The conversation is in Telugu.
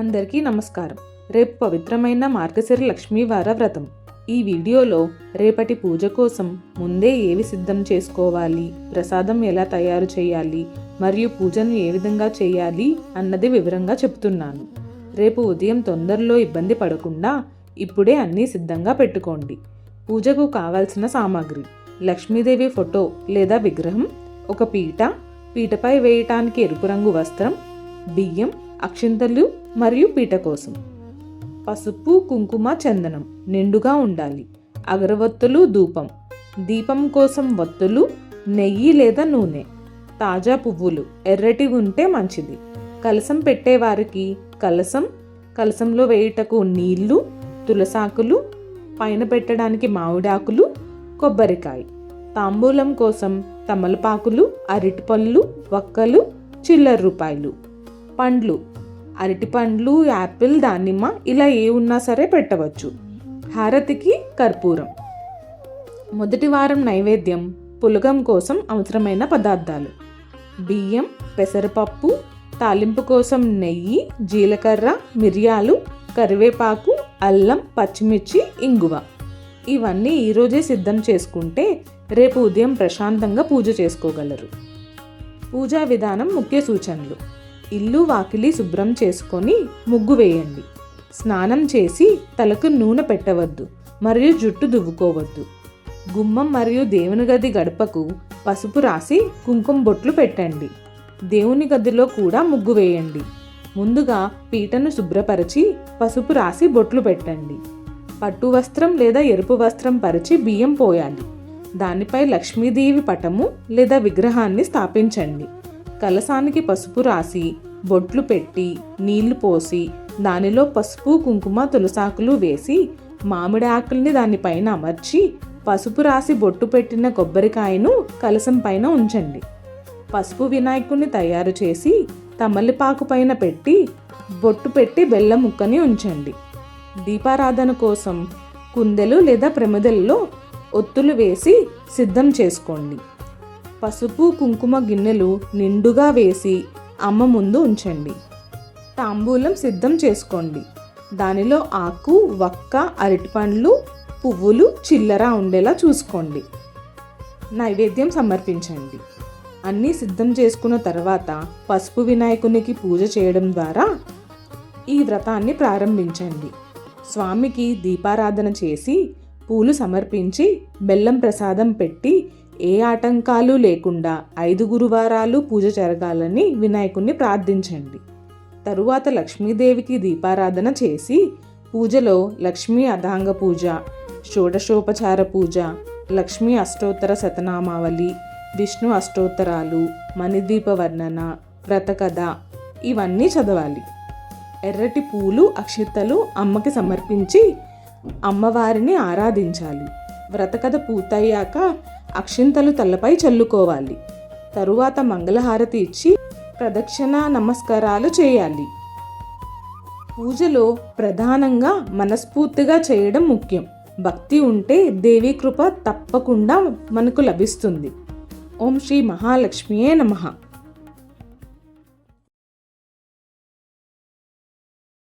అందరికీ నమస్కారం. రేపు పవిత్రమైన మార్గశిర లక్ష్మీవార వ్రతం. ఈ వీడియోలో రేపటి పూజ కోసం ముందే ఏవి సిద్ధం చేసుకోవాలి ప్రసాదం ఎలా తయారు చేయాలి మరియు పూజను ఏ విధంగా చేయాలి అన్నది వివరంగా చెప్తున్నాను రేపు ఉదయం తొందరలో ఇబ్బంది పడకుండా ఇప్పుడే అన్నీ సిద్ధంగా పెట్టుకోండి. పూజకు కావాల్సిన సామాగ్రి లక్ష్మీదేవి ఫోటో లేదా విగ్రహం ఒక పీట పీటపై వేయటానికి ఎరుపు రంగు వస్త్రం బియ్యం అక్షింతలు మరియు పీట కోసం పసుపు కుంకుమ చందనం నిండుగా ఉండాలి. అగరవత్తులు ధూపం. దీపం కోసం వత్తులు నెయ్యి లేదా నూనె. తాజా పువ్వులు ఎర్రటి ఉంటే మంచిది. కలసం పెట్టేవారికి కలసం. కలసంలో వేయుటకు నీళ్ళు తులసాకులు పైన పెట్టడానికి మామిడాకులు కొబ్బరికాయ. తాంబూలం కోసం తమలపాకులు అరటిపళ్ళు వక్కలు చిల్లర రూపాయలు. పండ్లు. అరటిపండ్లు యాపిల్ దానిమ్మ ఇలా ఏ ఉన్నా సరే పెట్టవచ్చు. హారతికి కర్పూరం. మొదటి వారం నైవేద్యం పులగం కోసం అవసరమైన పదార్థాలు. బియ్యం పెసరపప్పు తాలింపు కోసం నెయ్యి జీలకర్ర మిరియాలు కరివేపాకు అల్లం పచ్చిమిర్చి ఇంగువ. ఇవన్నీ ఈరోజే సిద్ధం చేసుకుంటే రేపు ఉదయం ప్రశాంతంగా పూజ చేసుకోగలరు. పూజా విధానం ముఖ్య సూచనలు. ఇల్లు వాకిలి శుభ్రం చేసుకొని ముగ్గు వేయండి. స్నానం చేసి తలకు నూనె పెట్టవద్దు మరియు జుట్టు దువ్వుకోవద్దు. గుమ్మం మరియు దేవుని గది గడపకు పసుపు రాసి కుంకుమ బొట్లు పెట్టండి. దేవుని గదిలో కూడా ముగ్గు వేయండి. ముందుగా పీటను శుభ్రపరిచి పసుపు రాసి బొట్లు పెట్టండి. పట్టు వస్త్రం లేదా ఎరుపు వస్త్రం పరిచి బియ్యం పోయాలి. దానిపై లక్ష్మీదేవి పటము లేదా విగ్రహాన్ని స్థాపించండి. కలసానికి పసుపు రాసి బొట్లు పెట్టి నీళ్ళు పోసి దానిలో పసుపు కుంకుమ తులసాకులు వేసి మామిడి ఆకుల్ని దానిపైన అమర్చి పసుపు రాసి బొట్టు పెట్టిన కొబ్బరికాయను కలసం పైన ఉంచండి. పసుపు వినాయకుడిని తయారు చేసి తమలపాకు పైన పెట్టి బొట్టు పెట్టి బెల్లం ముక్కని ఉంచండి. దీపారాధన కోసం కుందెలు లేదా ప్రమిదల్లో ఒత్తులు వేసి సిద్ధం చేసుకోండి. పసుపు కుంకుమ గిన్నెలు నిండుగా వేసి అమ్మ ముందు ఉంచండి. తాంబూలం సిద్ధం చేసుకోండి. దానిలో ఆకు వక్క అరటిపండ్లు పువ్వులు చిల్లర ఉండేలా చూసుకోండి. నైవేద్యం సమర్పించండి. అన్నీ సిద్ధం చేసుకున్న తర్వాత పసుపు వినాయకునికి పూజ చేయడం ద్వారా ఈ వ్రతాన్ని ప్రారంభించండి. స్వామికి దీపారాధన చేసి పూలు సమర్పించి బెల్లం ప్రసాదం పెట్టి ఏ ఆటంకాలు లేకుండా ఐదు గురువారాలు పూజ జరగాలని వినాయకుణ్ణి ప్రార్థించండి. తరువాత లక్ష్మీదేవికి దీపారాధన చేసి పూజలో లక్ష్మీ అధాంగ పూజ షోడశోపచార పూజ లక్ష్మీ అష్టోత్తర శతనామావళి విష్ణు అష్టోత్తరాలు మణిదీప వర్ణన వ్రతకథ ఇవన్నీ చదవాలి. ఎర్రటి పూలు అక్షితలు అమ్మకి సమర్పించి అమ్మవారిని ఆరాధించాలి. వ్రతకథ పూర్తయ్యాక అక్షింతలు తలపై చల్లుకోవాలి. తరువాత మంగళహారతి ఇచ్చి ప్రదక్షిణ నమస్కారాలు చేయాలి. పూజలో ప్రధానంగా మనస్ఫూర్తిగా చేయడం ముఖ్యం. భక్తి ఉంటే దేవీ కృప తప్పకుండా మనకు లభిస్తుంది. ఓం శ్రీ మహాలక్ష్మియే నమః.